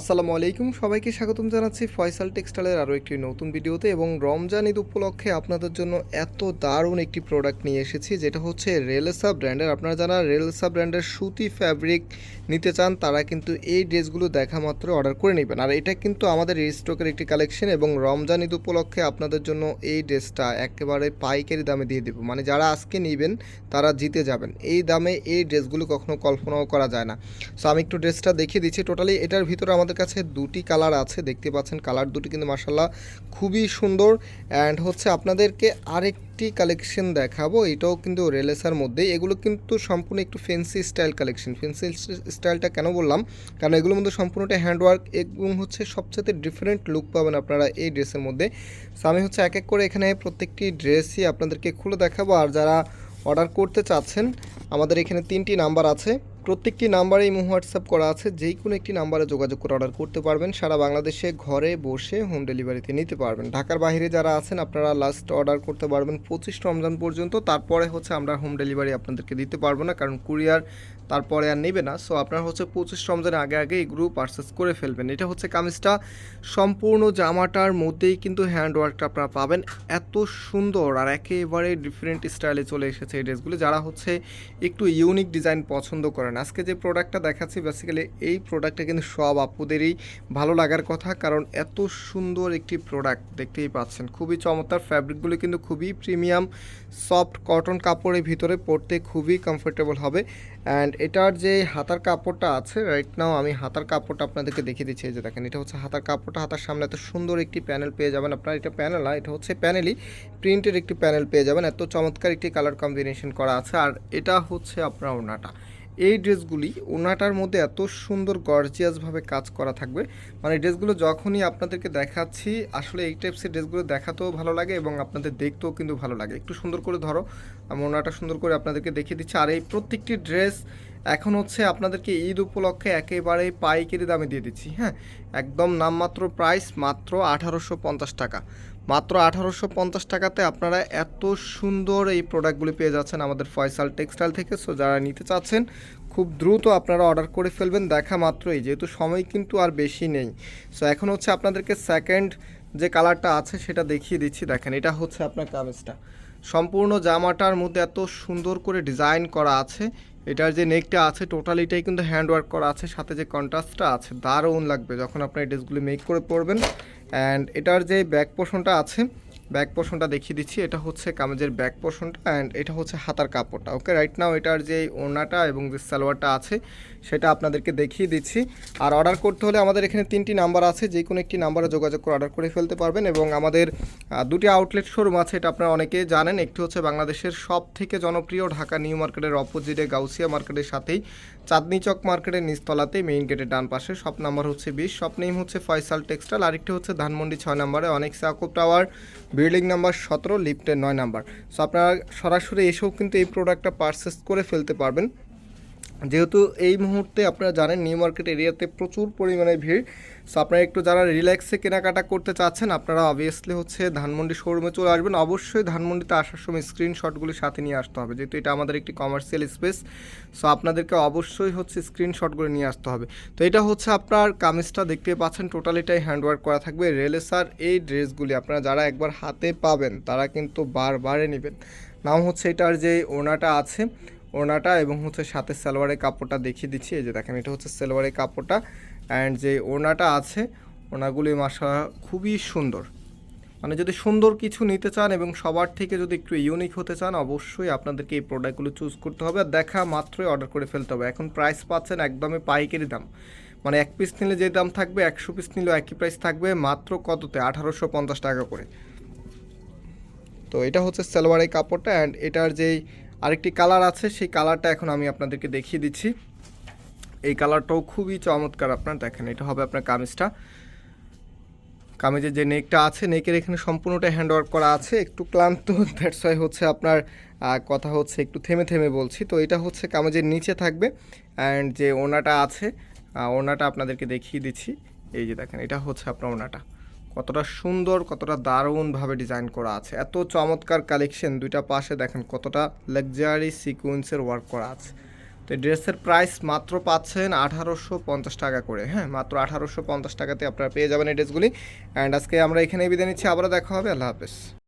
আসসালামু আলাইকুম, সবাইকে স্বাগতম জানাচ্ছি ফয়সাল টেক্সটাইলের আরও একটি নতুন ভিডিওতে এবং রমজান ঈদ উপলক্ষে আপনাদের জন্য এত দারুণ একটি প্রোডাক্ট নিয়ে এসেছি, যেটা হচ্ছে রেলেসা ব্র্যান্ডের। আপনারা যারা রেলেসা ব্র্যান্ডের সুতি ফ্যাব্রিক নিতে চান, তারা কিন্তু এই ড্রেসগুলো দেখা মাত্র অর্ডার করে নেবেন। আর এটা কিন্তু আমাদের স্টকের একটি কালেকশন এবং রমজান ঈদ উপলক্ষে আপনাদের জন্য এই ড্রেসটা একেবারে পাইকারি দামে দিয়ে দেবো। মানে যারা আজকে নেবেন, তারা জিতে যাবেন। এই দামে এই ড্রেসগুলো কখনো কল্পনাও করা যায় না। সো আমি একটু ড্রেসটা দেখিয়ে দিচ্ছি। টোটালি এটার ভিতরে আমাদের কাছে দুটি কালার আছে, দেখতে পাচ্ছেন কালার দুটি কিন্তু মার্শাল্লাহ খুবই সুন্দর। অ্যান্ড হচ্ছে আপনাদেরকে আরেকটি কালেকশন দেখাবো, এটাও কিন্তু রেলেসার মধ্যে এগুলো কিন্তু সম্পূর্ণ একটু ফেন্সি স্টাইল কালেকশন ফেন্সি স্টাইলটা কেন বললাম? কারণ এগুলোর মধ্যে সম্পূর্ণটা হ্যান্ডওয়ার্ক এবং হচ্ছে সবচেয়ে ডিফারেন্ট লুক পাবেন আপনারা এই ড্রেসের মধ্যে। আমি হচ্ছে এক এক করে এখানে প্রত্যেকটি ড্রেসই আপনাদেরকে খুলে দেখাবো। আর যারা অর্ডার করতে চাচ্ছেন, আমাদের এখানে তিনটি নাম্বার আছে। প্রত্যেকটি নাম্বারে ইমো হোয়াটসঅ্যাপ করা আছে যেই কোনো একটি নাম্বারে যোগাযোগ করে অর্ডার করতে পারবেন। সারা বাংলাদেশে ঘরে বসে হোম ডেলিভারিতে নিতে পারবেন। ঢাকার বাইরে যারা আছেন, আপনারা লাস্ট অর্ডার করতে পারবেন পঁচিশ রমজান পর্যন্ত। তারপরে হচ্ছে আমরা হোম ডেলিভারি আপনাদেরকে দিতে পারব না, কারণ কুরিয়ার তারপরে আর নেবে না। সো আপনারা হচ্ছে পঁচিশ রমজানের আগে আগে এগুলো পারচেস করে ফেলবেন। এটা হচ্ছে কামিজটা। সম্পূর্ণ জামাটার মধ্যেই কিন্তু হ্যান্ড ওয়ার্কটা আপনারা পাবেন। এত সুন্দর আর একেবারে ডিফারেন্ট স্টাইলে চলে এসেছে এই ড্রেসগুলো যারা হচ্ছে একটু ইউনিক ডিজাইন পছন্দ করেন আজকে যে প্রোডাক্টটা দেখাচ্ছি বেসিক্যালি এই প্রোডাক্টটা কিন্তু সব আপুদেরই ভালো লাগার কথা, কারণ এত সুন্দর একটি প্রোডাক্ট দেখতেই পাচ্ছেন। খুবই চমৎকার ফ্যাব্রিকগুলো কিন্তু খুবই প্রিমিয়াম সফট কটন কাপড়ের ভিতরে পরতে খুবই কমফোর্টেবল হবে। অ্যান্ড এটার যে হাতার কাপড়টা আছে রাইট নাও আমি হাতার কাপড়টা আপনাদেরকে দেখিয়ে দিচ্ছি যে দেখেন, এটা হচ্ছে হাতার কাপড়টা, হাতার সামনে এত সুন্দর একটি প্যানেল পেয়ে যাবেন আপনার। এটা প্যানেল না, এটা হচ্ছে প্যানেলই প্রিন্টের একটি প্যানেল পেয়ে যাবেন। এত চমৎকার একটি কালার কম্বিনেশন করা আছে। আর এটা হচ্ছে আপনার ওনাটা এই ড্রেসগুলি ওনাটার মধ্যে এত সুন্দর গর্জিয়াসভাবে কাজ করা থাকবে। মানে ড্রেসগুলো যখনই আপনাদেরকে দেখাচ্ছি, আসলে এই টাইপসের ড্রেসগুলো দেখাতেও ভালো লাগে এবং আপনাদের দেখতেও কিন্তু ভালো লাগে। একটু সুন্দর করে ধরো, আমি ওনাটা সুন্দর করে আপনাদেরকে দেখিয়ে দিচ্ছি। আর এই প্রত্যেকটি ড্রেস এখন হচ্ছে আপনাদেরকে ঈদ উপলক্ষে একেবারে পাইকারি দামে দিয়ে দিচ্ছি হ্যাঁ? একদম নামমাত্র প্রাইস মাত্র আঠারোশো পঞ্চাশ টাকা। মাত্র আঠারোশো পঞ্চাশ টাকাতে আপনারা এত সুন্দর এই প্রোডাক্টগুলি পেয়ে যাচ্ছেন আমাদের ফয়সাল টেক্সটাইল থেকে। সো যারা নিতে চাচ্ছেন, খুব দ্রুত আপনারা অর্ডার করে ফেলবেন। দেখা মাত্রই যেহেতু সময় কিন্তু আর বেশি নেই। সো এখন হচ্ছে আপনাদেরকে সেকেন্ড যে কালারটা আছে, সেটা দেখিয়ে দিচ্ছি। দেখেন, এটা হচ্ছে আপনার কামিজটা। সম্পূর্ণ জামাটার মধ্যে এত সুন্দর করে ডিজাইন করা আছে। এটার যে নেকটা আছে টোটাল এটাই কিন্তু হ্যান্ড ওয়ার্ক করা আছে, সাথে যে কন্ট্রাস্টটা আছে, দারুণ লাগবে যখন আপনার এই ড্রেসগুলি মেক করে পরবেন। অ্যান্ড এটার যে ব্যাক পোর্শনটা আছে ব্যাক পোর্শনটা দেখিয়ে দিচ্ছি। এটা হচ্ছে কামেজের ব্যাক পোর্শনটা অ্যান্ড এটা হচ্ছে হাতার কাপড়টা। ওকে রাইট নাও এটার যে ওড়নাটা এবং যে সালোয়ারটা আছে, সেটা আপনাদেরকে দেখিয়ে দিচ্ছি। আর অর্ডার করতে হলে আমাদের এখানে তিনটি নাম্বার আছে। যে কোনো একটি নাম্বারে যোগাযোগ করে অর্ডার করে ফেলতে পারবেন এবং আমাদের দুটি আউটলেট শোরুম আছে, এটা আপনারা অনেকেই জানেন। একটি হচ্ছে বাংলাদেশের সব থেকে জনপ্রিয় ঢাকা নিউ মার্কেটের অপোজিটে গাউসিয়া মার্কেটের সাথেই, চাঁদনি চক মার্কেটের নিচতলাতে মেইন গেটের ডান পাশে। শপ নাম্বার হচ্ছে বিশ শপ নেম হচ্ছে ফয়সাল টেক্সটাইল আরেকটি হচ্ছে ধানমন্ডি ছয় নম্বরে অনেক সাকুব টাওয়ার বিল্ডিং নাম্বার সতেরো, লিফটের নয় নাম্বার। সো আপনারা সরাসরি এসেও কিন্তু এই প্রোডাক্টটা পারচেস করে ফেলতে পারবেন। যেহেতু এই মুহূর্তে আপনারা জানেন নিউ মার্কেট এরিয়াতে প্রচুর পরিমাণে ভিড়। সো আপনারা একটু যারা রিল্যাক্সে কেনাকাটা করতে চাচ্ছেন, আপনারা অবভিয়াসলি হচ্ছে ধানমন্ডি শোরুমে চলে আসবেন। অবশ্যই ধানমন্ডিতে আসার সময় স্ক্রিনশটগুলি সাথে নিয়ে আসতে হবে, যেহেতু এটা আমাদের একটি কমার্শিয়াল স্পেস সো আপনাদেরকে অবশ্যই হচ্ছে স্ক্রিনশটগুলো নিয়ে আসতে হবে। তো এটা হচ্ছে আপনার কামিজটা দেখতে পাচ্ছেন টোটাল এটাই হ্যান্ডওয়ার্ক করা থাকবে। রেলেসার এই ড্রেসগুলি আপনারা যারা একবার হাতে পাবেন, তারা কিন্তু বারবারে নেবেন। নাম হচ্ছে এটার যে ওনাটা আছে ওনাটা এবং হচ্ছে সাথে সালোয়ারের কাপড়টা দেখিয়ে দিচ্ছি। এই যে দেখেন, এটা হচ্ছে সালোয়ারের কাপড়টা অ্যান্ড যে ওড়নাটা আছে ওনাগুলি মাসা খুবই সুন্দর। মানে যদি সুন্দর কিছু নিতে চান এবং সবার থেকে যদি একটু ইউনিক হতে চান, অবশ্যই আপনাদেরকে এই প্রোডাক্টগুলো চুজ করতে হবে। আর দেখা মাত্রই অর্ডার করে ফেলতে হবে। এখন প্রাইস পাচ্ছেন একদমই পাইকারি দাম। মানে এক পিস নিলে যে দাম থাকবে, একশো পিস নিলেও একই প্রাইস থাকবে, মাত্র কততে? আঠারোশো পঞ্চাশ টাকা করে। তো এটা হচ্ছে সালোয়ারের কাপড়টা অ্যান্ড এটার যেই আরেকটি কালার আছে, সেই কালারটা এখন আমি আপনাদেরকে দেখিয়ে দিচ্ছি। এই কালারটাও খুবই চমৎকার আপনার দেখেন, এটা হবে আপনার কামিজটা। কামিজের যে নেকটা আছে নেকের এখানে সম্পূর্ণটা হ্যান্ড ওয়ার্ক করা আছে, একটু ক্লান্ত দ্যাটস ওয়াই হচ্ছে আপনার কথা হচ্ছে একটু থেমে থেমে বলছি। তো এটা হচ্ছে কামিজের নিচে থাকবে অ্যান্ড যে ওনাটা আছে ওনাটা আপনাদেরকে দেখিয়ে দিচ্ছি। এই যে দেখেন, এটা হচ্ছে আপনার ওনাটা কতটা সুন্দর, কতটা দারুণভাবে ডিজাইন করা আছে। এত চমৎকার কালেকশন দুইটা পাশে দেখেন কতটা লাক্সারি সিকুয়েন্সের ওয়ার্ক করা আছে। তো এই ড্রেসের প্রাইস মাত্র পাচ্ছেন আঠারোশো পঞ্চাশ টাকা করে। হ্যাঁ মাত্র আঠারোশো পঞ্চাশ টাকাতে আপনারা পেয়ে যাবেন এই ড্রেসগুলি। অ্যান্ড আজকে আমরা এখানেই বিদায় নিচ্ছি। আবারও দেখা হবে। আল্লাহ হাফেজ।